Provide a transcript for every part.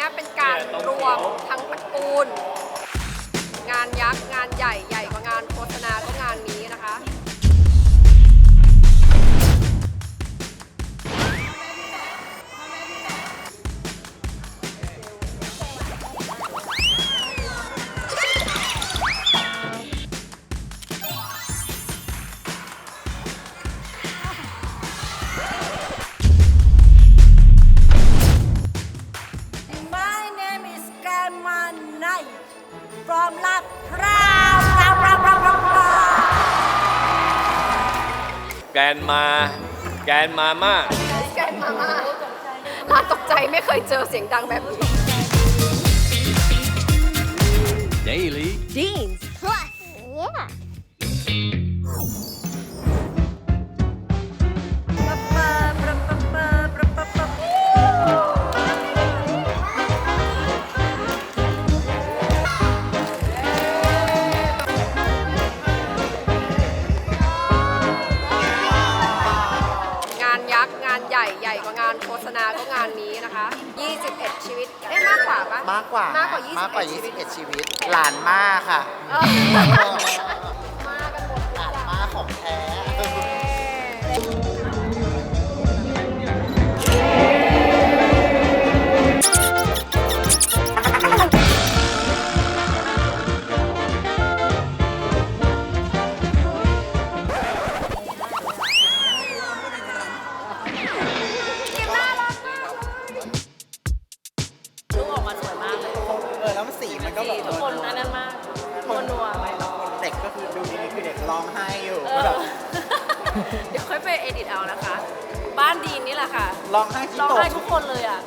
นี้เป็นการรวมทั้งตระกูล งานยักษ์ งานใหญ่ใหญ่กว่างานโฆษณา นมา แกนมาม่าแกนมาม่าลาตกใจไม่เคยเจอเสียงดังแบบนี้ Daily Jeans ากกว่าปะมากกว่ามากกว่ามากกว่า21ชีวิต21 ชีวิต หลานมากค่ะ เออ แล้วมันสีมันก็แบบทุกคนอันนั้นมากนัวนัวเด็กก็คือดูดีคือเด็กร้องไห้อยู่เอแบอบเดี๋ยวค่อยไปเอดิตเอานะคะ บ้านดีนนี่แหละค่ะร้องไห้ที่ร้องตกไห้ทุกคนเลยอะ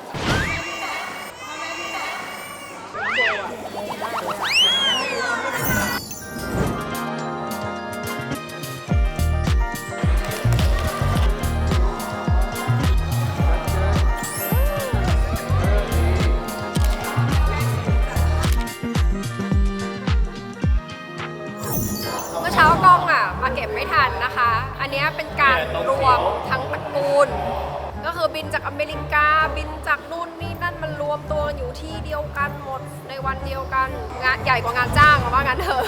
อบินจากอเมริกาบินจากนู่นนี่นั่นมันรวมตัวกันอยู่ที่เดียวกันหมดในวันเดียวกันงานใหญ่กว่างานจ้างว่างั้นเถอะ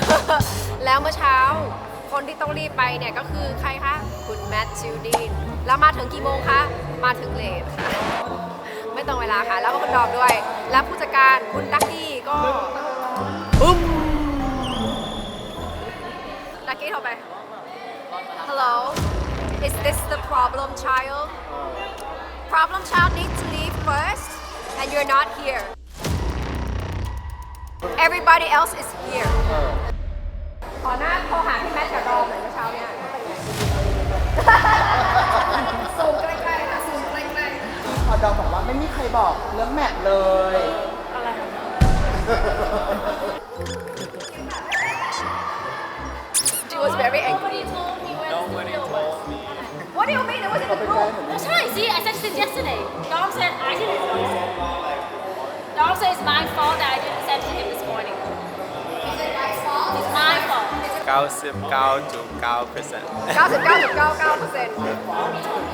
แล้วเมื่อเช้าคนที่ต้องรีบไปเนี่ยก็คือใครคะคุณแมทชิลดีนแล้วมาถึงกี่โมงคะ มาถึงเลทค่ะไม่ตรงเวลาค่ะ แล้วก็คุณดอมด้วย แล้วผู้จัดการคุณดักกี้ก็บึ้มดักกี้โทรไป Hello is this the problem child problem child needs to leave first and you're not here everybody else is here ขอหน้าโทรหาพี่แมทกับดอมหน่อยเมื่อเช้าเนี่ยซูมใกล้ๆค่ะซูมใกล้ๆ พอดอมบอกว่าไม่มีใครบอกเรื่องแมทเลย this yesterday. Dom said I didn't Dom said it's my fault that I didn't send to him this morning. It's my fault. 99.9% 99.99%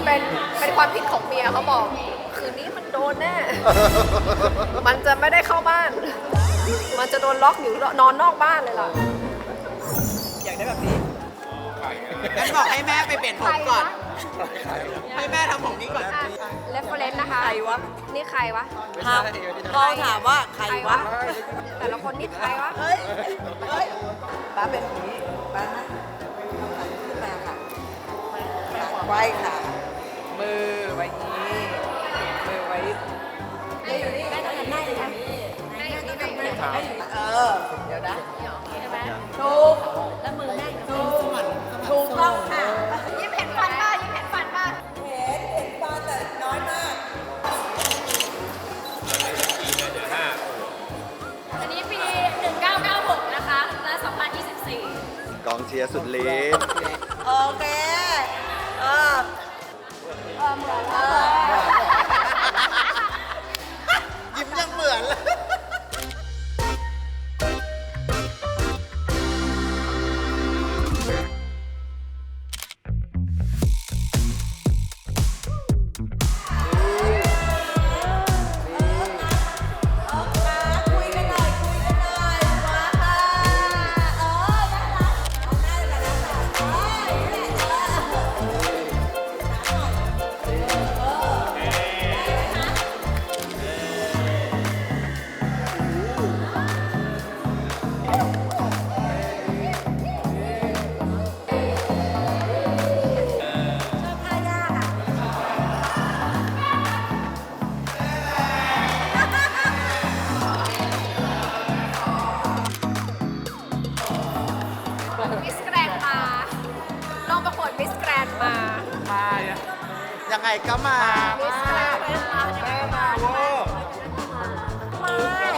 เป็นเป็นความผิดของเมียเขาบอก คืนนี้มันโดนแน่ มันจะไม่ได้เข้าบ้าน มันจะโดนล็อกอยู่นอนนอกบ้านเลยล่ะ อยากได้แบบนี้ งั้นบอกให้แม่ไปเปลี่ยนผมก่อน ให้แม่ทำผมนี้ก่อนเลฟเฟรนนะคะใครวะ นี่ใครวะครับก็ถามว่าใครวะ แต่ละคนนี่ใครวะ เฮ้ย เฮ้ยป้าเป็นอย่างนี้ป้านะขึ้นมาค่ะไว้ค่ะ มือไว้อย่างนี้มือไว้แม่อยู่นี่แม่ต้องทำหน้าอย่างนี้แม่อยู่นี่แม่อยู่นี่เออ เดี๋ยวนะ ชียร์สุดฤทธิ์โอเค เออยิ้มยังเหมือนเลยก็มามิสแกรน ด์มาแม่มาเวอร์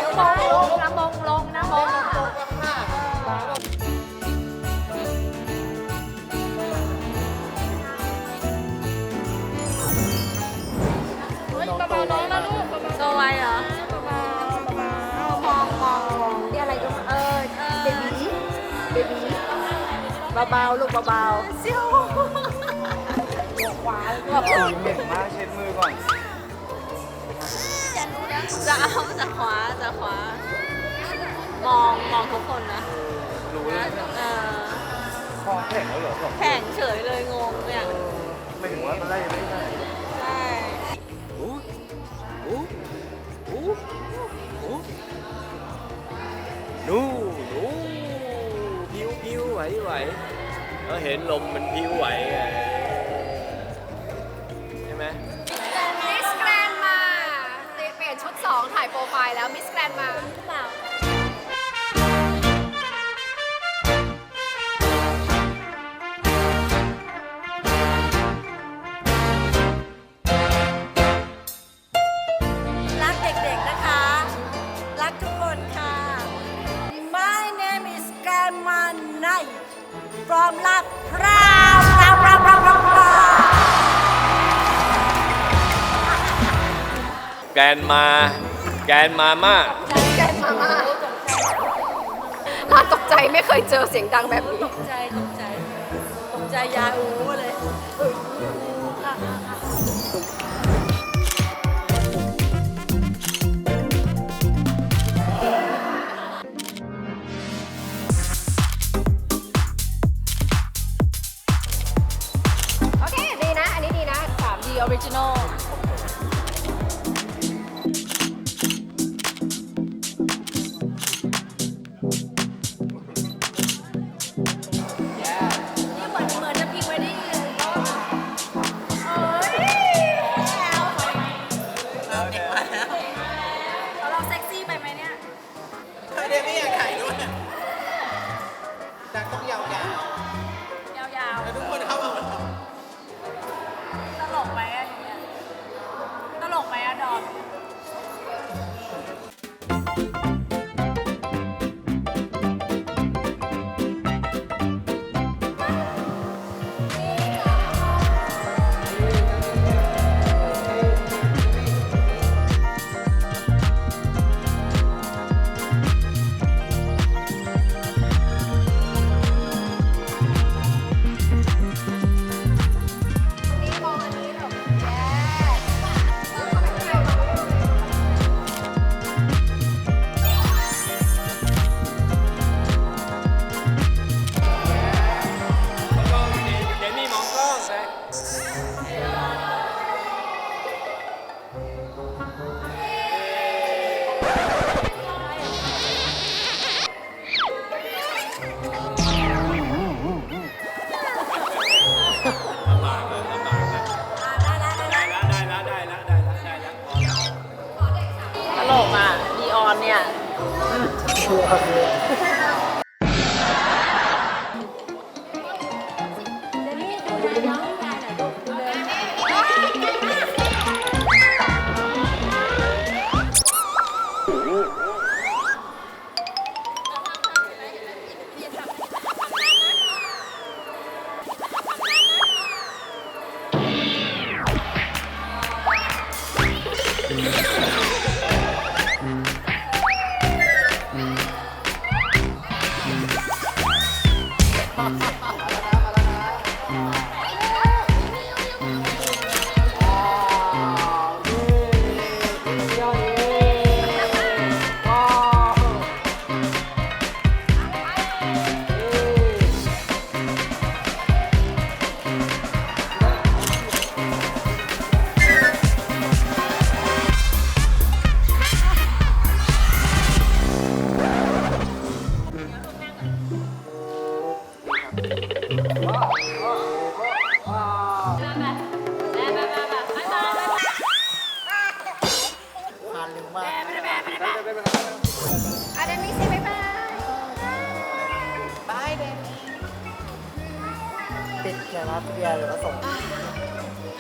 น้ำมงน้ำมงลงน้ำมงลงโซไวเหรอมองมองมองนี่อะไรก็เออเบบีเบบีเบาๆลูกเบาๆเซียว เหม็นมากเช็ดมือก่อนจะเอาจะขวาจะขวามองมองทุกคนนะรู้เลยเออคอแข็งแล้วเหรอแข่งเฉยเลยงงเนี่ยไม่ถึงว่าตอนแรกยังไม่ได้ใช่อู้อู้อู้อู้นู่นู่พิ้วพิ้วไหวไหวเราเห็นลมมันพิ้วไหวไง แล้วมิสแกรนด์มาหรือเปล่า รักเด็กๆนะคะ รักทุกคนค่ะ My name is Grandma Night from ลาดพร้าวพร้าวพร้าวพร้าวพร้าวพร้าว แกนมา แกนมาม่าแกรนด์มาม่าร้านตกใจไม่เคยเจอเสียงดังแบบนี้ ตกใจ ตกใจ ตกใจยายอูเลยโอ อั เดนปิดแค่รับเบียร์หรือว่าส่ง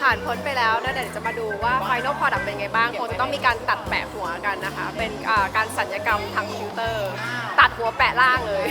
ผ่านพ้นไปแล้วนะเดี๋ยวจะมาดูว่า Final Product เป็นไงบ้างคงจะต้องมีการตัดแปะหัวกันนะคะ เป็นการสัญญกรรมทางคอมพิวเตอร์ ตัดหัวแปะล่างเลย